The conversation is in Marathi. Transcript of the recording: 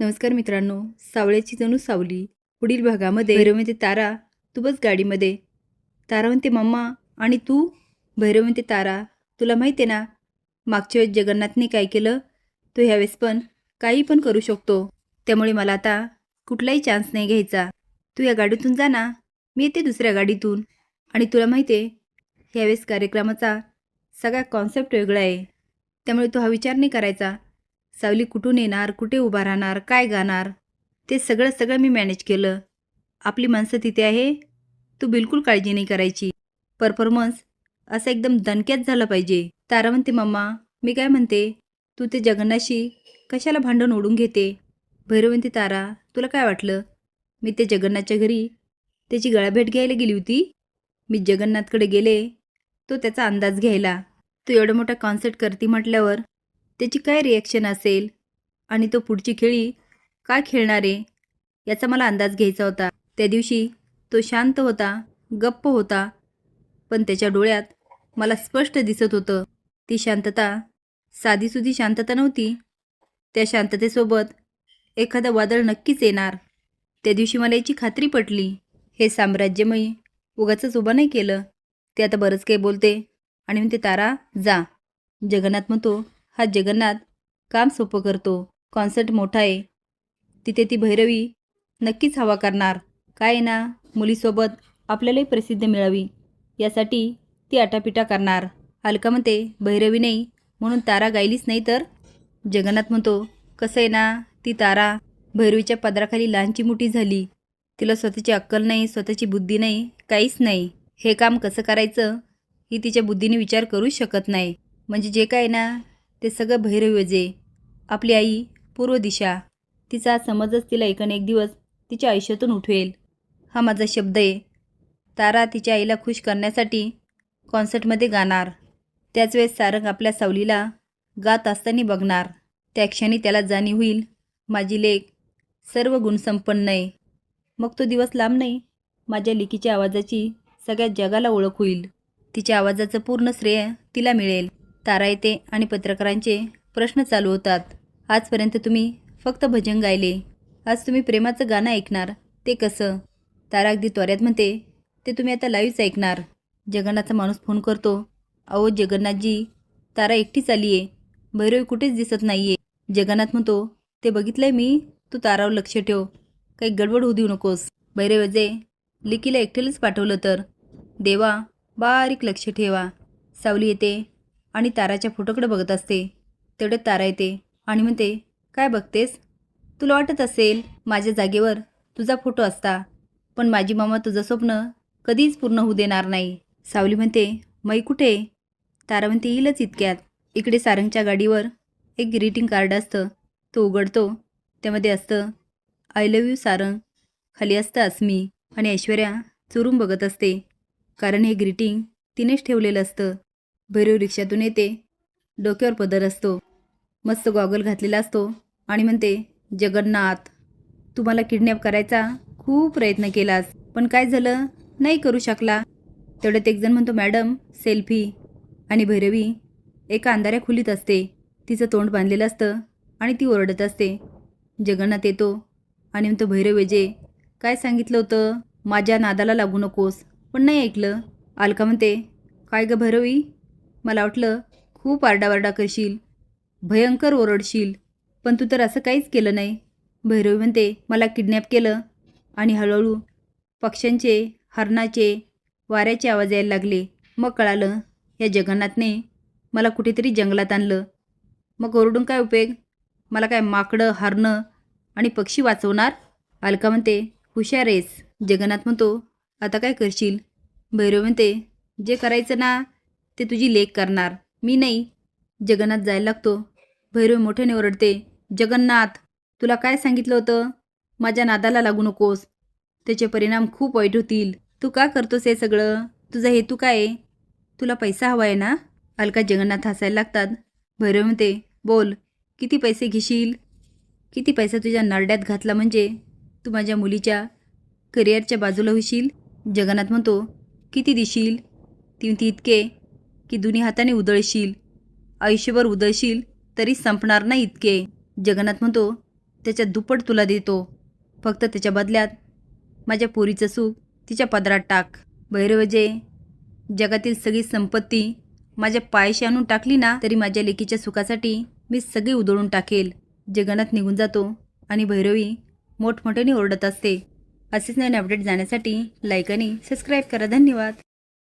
नमस्कार मित्रांनो सावळ्याची जणू सावली. पुढील भागामध्ये भैरव म्हणते तारा तू बस गाडीमध्ये. तारा म्हणते मम्मा आणि तू भैरव म्हणते तारा तुला माहिती आहे ना मागच्या वेळेस जगन्नाथने काय केलं? तो ह्यावेळेस पण काही पण करू शकतो. त्यामुळे मला आता कुठलाही चान्स नाही घ्यायचा. तू या गाडीतून जा ना. मी येते दुसऱ्या गाडीतून. आणि तुला माहिती आहे ह्यावेळेस कार्यक्रमाचा सगळा कॉन्सेप्ट वेगळा आहे. त्यामुळे तू हा विचार नाही करायचा. सावली कुठून येणार कुठे उभा राहणार काय गाणार? ते सगळं सगळं मी मॅनेज केलं. आपली माणसं तिथे आहे. तू बिलकुल काळजी नाही करायची. परफॉर्मन्स असं एकदम दणक्यात झालं पाहिजे. तारा म्हणते मम्मा मी काय म्हणते? तू ते जगन्नाथशी कशाला भांडण ओढून घेते? भैरव म्हणते तारा तुला काय वाटलं? मी ते जगन्नाथच्या घरी त्याची गळाभेट घ्यायला गेली होती. मी जगन्नाथकडे गेले. तो त्याचा अंदाज घ्यायला. तू एवढा मोठा कॉन्सर्ट करते म्हटल्यावर त्याची काय रिॲक्शन असेल? आणि तो पुढची खेळी काय खेळणार? आहे याचा मला अंदाज घ्यायचा होता. त्या दिवशी तो शांत होता गप्प होता पण त्याच्या डोळ्यात मला स्पष्ट दिसत होतं. ती शांतता साधीसुधी शांतता नव्हती. त्या शांततेसोबत एखादं वादळ नक्कीच येणार. त्या दिवशी मला याची खात्री पटली. हे साम्राज्यमयी उगाचंच उभं नाही केलं. ते आता बरंच काही बोलते. आणि म्हणते तारा जा. जगन्नाथ म्हणतो हा जगन्नाथ काम सोपं करतो. कॉन्सर्ट मोठा आहे. तिथे ती भैरवी नक्कीच हवा करणार. काय आहे ना? मुलीसोबत आपल्यालाही प्रसिद्ध मिळावी. यासाठी ती आटापिटा करणार. अलका म्हणते भैरवी नाही म्हणून तारा गायलीच नाही तर? जगन्नाथ म्हणतो कसं आहे ना? ती तारा भैरवीच्या पदराखाली लहानची मोठी झाली. तिला स्वतःची अक्कल नाही स्वतःची बुद्धी नाही काहीच नाही. हे काम कसं करायचं? ही तिच्या बुद्धीने विचार करूच शकत नाही. म्हणजे जे काय ना ते सगळं भैरव्यजे आपली आई पूर्व दिशा तिचा समजच तिला एक एक दिवस तिच्या आयुष्यातून उठवेल. हा माझा शब्द आहे. तारा तिच्या आईला खुश करण्यासाठी कॉन्सर्टमध्ये गाणार. त्याच वेळेस सारंग आपल्या सावलीला गात असताना बघणार. त्या क्षणी त्याला जाणीव होईल माझी लेख सर्व गुणसंपन्न आहे. मग तो दिवस लांब नाही. माझ्या लेकीच्या आवाजाची सगळ्या जगाला ओळख होईल. तिच्या आवाजाचं पूर्ण श्रेय तिला मिळेल. तारा येते आणि पत्रकारांचे प्रश्न चालू होतात. आजपर्यंत तुम्ही फक्त भजन गायले. आज तुम्ही प्रेमाचं गाणं ऐकणार. ते कसं? तारा अगदी त्वऱ्यात म्हणते ते तुम्ही आता लाईव्हच ऐकणार. जगन्नाथचा माणूस फोन करतो अहो जगन्नाथजी तारा एकटीच आली आहे. भैरवी कुठेच दिसत नाही आहे जगन्नाथ म्हणतो ते बघितलंय मी? तू तारावर लक्ष ठेव. काही गडबड होऊ देऊ नकोस. भैरवजे लिकीला एकटेलच पाठवलं तर. देवा बारीक लक्ष ठेवा. सावली येते आणि ताराच्या फोटोकडे बघत असते. तेवढ्यात तारा येते आणि म्हणते काय बघतेस? तुला वाटत असेल माझ्या जागेवर तुझा फोटो असता पण माझी मामा तुझं स्वप्न कधीच पूर्ण होऊ देणार नाही. सावली म्हणते मै कुठे? तारा म्हणते येईलच इतक्यात. इकडे सारंगच्या गाडीवर एक ग्रीटिंग कार्ड असतं. तो उघडतो. त्यामध्ये असतं आय लव्ह यू सारंग. खाली असतं अस्मी. आणि ऐश्वर्या चुरून बघत असते. कारण हे ग्रीटिंग तिनेच ठेवलेलं असतं. भैरव रिक्षातून येते. डोक्यावर पदर असतो. मस्त गॉगल घातलेला असतो. आणि म्हणते जगन्नाथ तू मला किडनॅप करायचा खूप प्रयत्न केलास पण काय झालं? नाही करू शकला. तेवढ्यात एकजण म्हणतो मॅडम सेल्फी. आणि भैरवी एका अंधाऱ्या खोलीत असते. तिचं तोंड बांधलेलं असतं आणि ती ओरडत असते. जगन्नाथ येतो आणि म्हणतो भैरव जे काय सांगितलं होतं? माझ्या नादाला लागू नकोस. पण नाही ऐकलं. अलका म्हणते काय गं भैरवी? मला वाटलं खूप आरडावारडा करशील. भयंकर ओरडशील. पण तू तर असं काहीच केलं नाही. भैरवी म्हणते मला किडनॅप केलं. आणि हळूहळू पक्ष्यांचे हरणाचे वाऱ्याचे आवाज यायला लागले. मग कळालं या जगन्नाथने मला कुठेतरी जंगलात आणलं. मग ओरडून काय उपयोग? मला काय माकडं हरणं आणि पक्षी वाचवणार? अलका म्हणते हुशार आहेस. जगन्नाथ म्हणतो आता काय करशील? भैरव म्हणते जे करायचं ना ते तुझी लेख करणार. मी नाही. जगन्नाथ जायला लागतो. भैरव मोठ्याने ओरडते जगन्नाथ तुला काय सांगितलं होतं? माझ्या नादाला लागू नकोस. त्याचे परिणाम खूप वाईट होतील. तू का करतोस हे सगळं? तुझा हेतू काय आहे? तुला पैसा हवा आहे ना अलका जगन्नाथ हसायला लागतात. भैरव म्हणते बोल किती पैसे घेशील? किती पैसा तुझ्या नरड्यात घातला म्हणजे? तू माझ्या मुलीच्या करिअरच्या बाजूला होशील जगन्नाथ म्हणतो किती देशील? ती ती इतके. की दोन्ही हाताने उधळशील आयुष्यभर उदळशील तरी संपणार नाही इतके. जगन्नाथ म्हणतो त्याच्या दुप्पट तुला देतो. फक्त त्याच्या बदल्यात माझ्या पोरीचं सुख तिच्या पदरात टाक. भैरवजे जगातील सगळी संपत्ती माझ्या पायाशी आणून टाकली ना तरी माझ्या लेकीच्या सुखासाठी मी सगळी उधळून टाकेल. जगन्नाथ निघून जातो आणि भैरवी मोठमोठ्याने ओरडत असते. असेच नवीन अपडेट जाण्यासाठी लाईक आणि सबस्क्राईब करा. धन्यवाद.